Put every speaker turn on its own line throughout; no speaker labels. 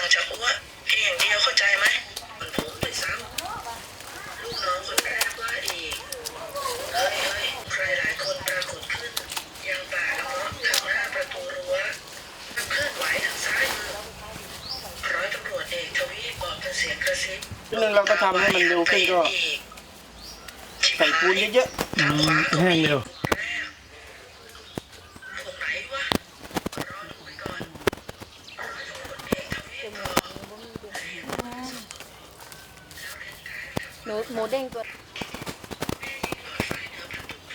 งจะอ้วกเพียงอย่างเดียวเข้าใจไหมมันผมไปซ้ำลูกน้องคนแรกว่าอีกเฮ้ยเฮ้ยใครหลายคนปรากฏขึ้น ยังป่าละเมาะข้างหน้าประตูรั้วมันเคลื่อนไหวทางซ้ายมือร้อยตำรวจเอกทวีปบอกเป็นเสียงกระซิบ
ทีนึงเราก็ทำให้มันเร็วขึ้นก็ใส่ปูนเยอะ
ทางขวาก็
แห้ง
มี
เร็ว
ตรงไหนวะรอดูไปก่อนร้อยตำรวจเอกทวีปบอก
ห นูหมูเด้งตัว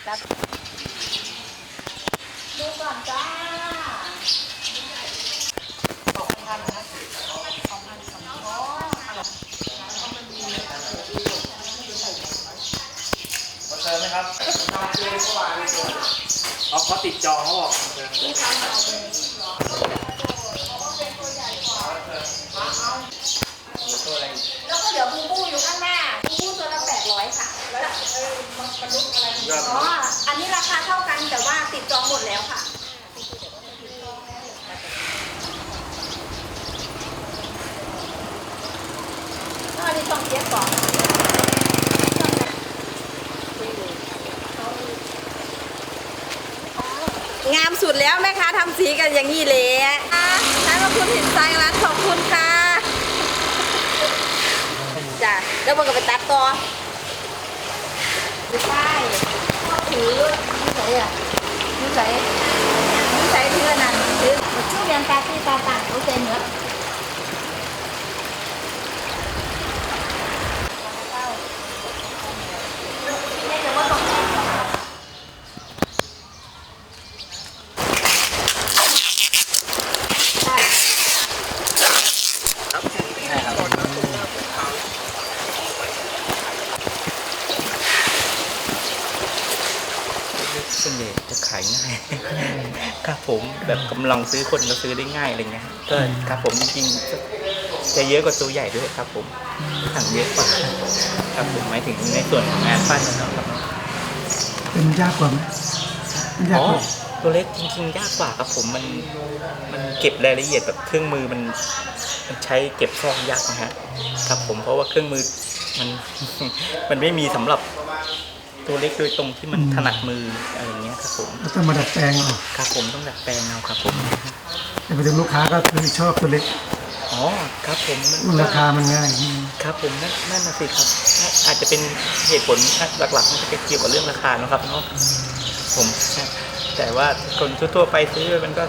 ตัดดูก่อนจ้าสองพันนะสองพันสองร้อย
เติมไหมครับเอาเขาติดจอเขาบอก
แล้วก็เดี๋ยวบูบูอยู่ข้างหน้าบูบูตัวละแปดร้อยค่ะแล้ว อ๋อ อันนี้ราคาเท่ากันแต่ว่าติดจองหมดแล้วค่ะ ก็อันนี้ต้องเทียบก่อนงามสุดแล้วแม่ค้าทำสีกันอย่างนี้เลยท่านพระคุณเห็นใจร้านขอบคุณค่ะจ้ะแล้วมันก็ไปตัดต่อไม่ใช่ก็ถือ นิสัยอะนิสัยนิสัยเพื่อนนั่นคือช่วงเรียนปาร์ตี้ปาต่างเขาเต็มเนื้อใช่
ส่วนใหญ่จะขายง่าย ครับผมแบบกำลังซื้อคนก็ซื้อได้ง่ายอะไรเงี้ยก็ครับผมจริงๆจะเยอะกว่าตัวใหญ่ด้วยครับ ผมสั่งเยอะกว่าครับผมหมายถึงในส่วนของงานปั้นนะครับ
เป็นยากกว่าไหมมันยาก
อ๋อก
ว่า
ตัวเล็กจริงๆยากกว่าครับผมมันมันเก็บรายละเอียดแบบเครื่องมือมันมันใช้เก็บซอกยากนะฮะครับผมเพราะว่าเครื่องมือมันมันไม่มีสำหรับ ตัวเล็กโดยตรงที่มันถนัดมืออะไรอย่างเงี้ยครับผม
แล้วต้องมาดัดแปลงเอา
ครับผมต้องดัดแปลงเอาครับผม
แต่ไปถึงลูกค้าก็คือชอบตัวเล็ก
อ๋อครับผมมัน
มันราคามันง่าย
ครับผมนั่นนั่นน่ะสิครับน่าอาจจะเป็นเหตุผลหลักๆมันจะเกี่ยวกับเรื่องราคาเนอะครับเนาะผมแต่ว่าคนทั่วๆไปซื้อมันก็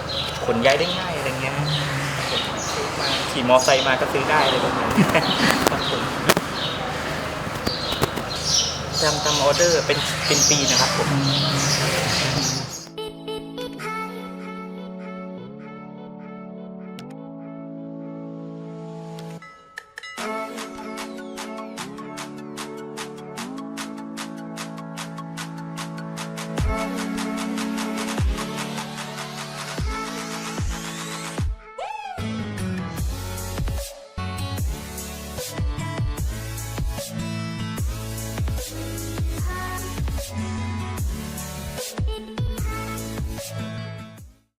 ขนย้ายได้ง่ายอะไรเงี้ยครับผมซื้อมาขี่มอไซค์มาก็ซื้อได้เลยแบบนี้ครับผม ทำทำออเดอร์เป็นเป็นปีนะครับผม